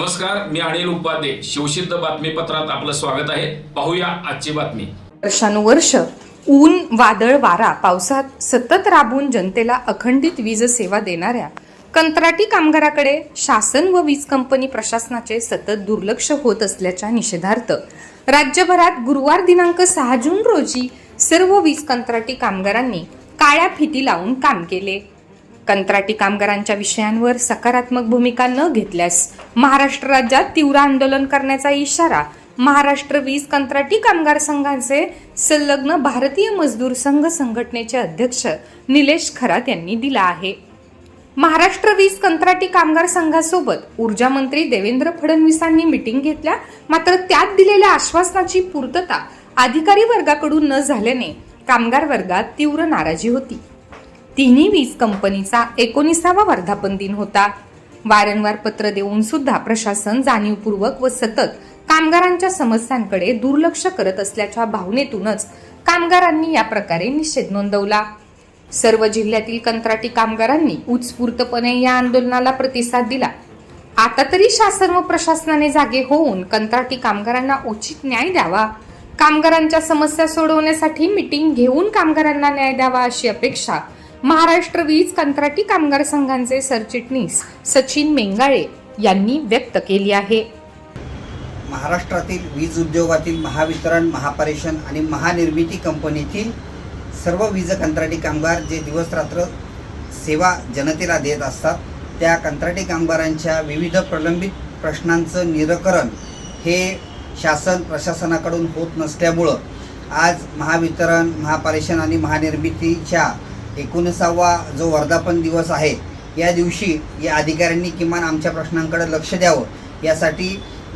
नमस्कार मी अनिल उपाध्ये शिवसिद्ध बातमीपत्रात आपलं स्वागत आहे. पाहूया आजची बातमी. वर्षानुवर्ष ऊन वादळ वारा पावसात सतत राबून जनतेला अखंडित वीज सेवा देणाऱ्या कंत्राटी कामगाराकडे शासन व वीज कंपनी प्रशासनाचे सतत दुर्लक्ष होत असल्याच्या निषेधार्थ राज्यभरात गुरुवार दिनांक सहा जून रोजी सर्व वीज कंत्राटी कामगारांनी काळ्या फिती लावून काम केले. कंत्राटी कामगारांच्या विषयांवर सकारात्मक भूमिका न घेतल्यास महाराष्ट्र राज्यात तीव्र आंदोलन करण्याचा इशारा महाराष्ट्र वीज कंत्राटी कामगार संघाचे संलग्न भारतीय मजदूर संघ संघटनेचे अध्यक्ष निलेश खरात यांनी दिला आहे. महाराष्ट्र वीज कंत्राटी कामगार संघासोबत ऊर्जा मंत्री देवेंद्र फडणवीसांनी मिटिंग घेतल्या. मात्र त्यात दिलेल्या आश्वासनाची पूर्तता अधिकारी वर्गाकडून न झाल्याने कामगार वर्गात तीव्र नाराजी होती. तिन्ही वीज कंपनीचा एकोणीसावा वर्धापन दिन होता. वारंवार पत्र देऊन सुद्धा प्रशासन जाणीवपूर्वक व सतत कामगारांच्या समस्यांकडे दुर्लक्ष करत असल्याच्या भावनेतूनच कामगारांनी या प्रकारे निषेध नोंदवला. सर्व जिल्ह्यातील कंत्राटी कामगारांनी उत्स्फूर्तपणे या आंदोलनाला प्रतिसाद दिला. आता तरी शासन व प्रशासनाने जागे होऊन कंत्राटी कामगारांना उचित न्याय द्यावा. कामगारांच्या समस्या सोडवण्यासाठी मिटिंग घेऊन कामगारांना न्याय द्यावा अशी अपेक्षा महाराष्ट्र वीज कंत्राटी कामगार संघांचे सरचिटणीस सचिन मेंगाळे यांनी व्यक्त केली आहे. महाराष्ट्रातील वीज उद्योगातील महावितरण महापरेशन आणि महानिर्मिती कंपनीतील सर्व वीज कंत्राटी कामगार जे दिवसरात्र सेवा जनतेला देत असतात त्या कंत्राटी कामगारांच्या विविध प्रलंबित प्रश्नांचं निराकरण हे शासन प्रशासनाकडून होत नसल्यामुळं आज महावितरण महापरेशन आणि महानिर्मितीच्या एकोणीसावा जो वर्धापन दिवस आहे या दिवशी या अधिकाऱ्यांनी किमान आमच्या प्रश्नांकडे लक्ष द्यावं. यासाठी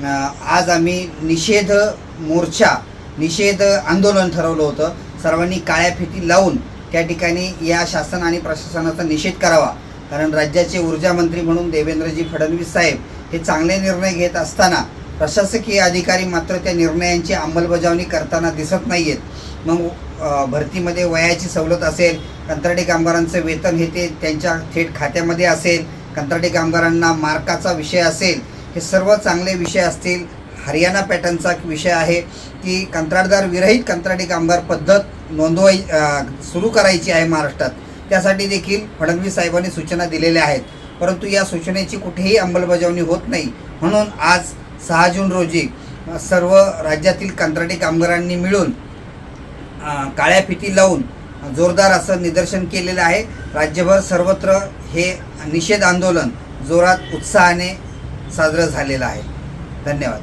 आज आम्ही निषेध मोर्चा निषेध आंदोलन ठरवलं होतं. सर्वांनी काळ्या फिती लावून त्या ठिकाणी या शासन आणि प्रशासनाचा निषेध करावा. कारण राज्याचे ऊर्जा मंत्री म्हणून देवेंद्रजी फडणवीस साहेब हे चांगले निर्णय घेत असताना प्रशासकीय अधिकारी मात्र त्या निर्णयांची अंमलबजावणी करताना दिसत नाही आहेत मग भरतीमध्ये वयाची सवलत असेल कंत्राटी कामगारांचं वेतन हे ते त्यांच्या थेट खात्यामध्ये असेल कंत्राटी कामगारांना मार्काचा विषय असेल हे सर्व चांगले विषय असतील. हरियाणा पॅटर्नचा एक विषय आहे की कंत्राटदार विरहित कंत्राटी कामगार पद्धत नोंदवाई सुरू करायची आहे महाराष्ट्रात. त्यासाठी देखील फडणवीस साहेबांनी सूचना दिलेल्या आहेत. परंतु या सूचनेची कुठेही अंमलबजावणी होत नाही. म्हणून आज सहा जून रोजी सर्व राज्यातील कंत्राटी कामगारांनी मिळून काळ्या फिती लावून जोरदार असं निदर्शन केलेलं आहे. राज्यभर सर्वत्र हे निषेध आंदोलन जोरात उत्साहाने साजरं झालेलं आहे. धन्यवाद.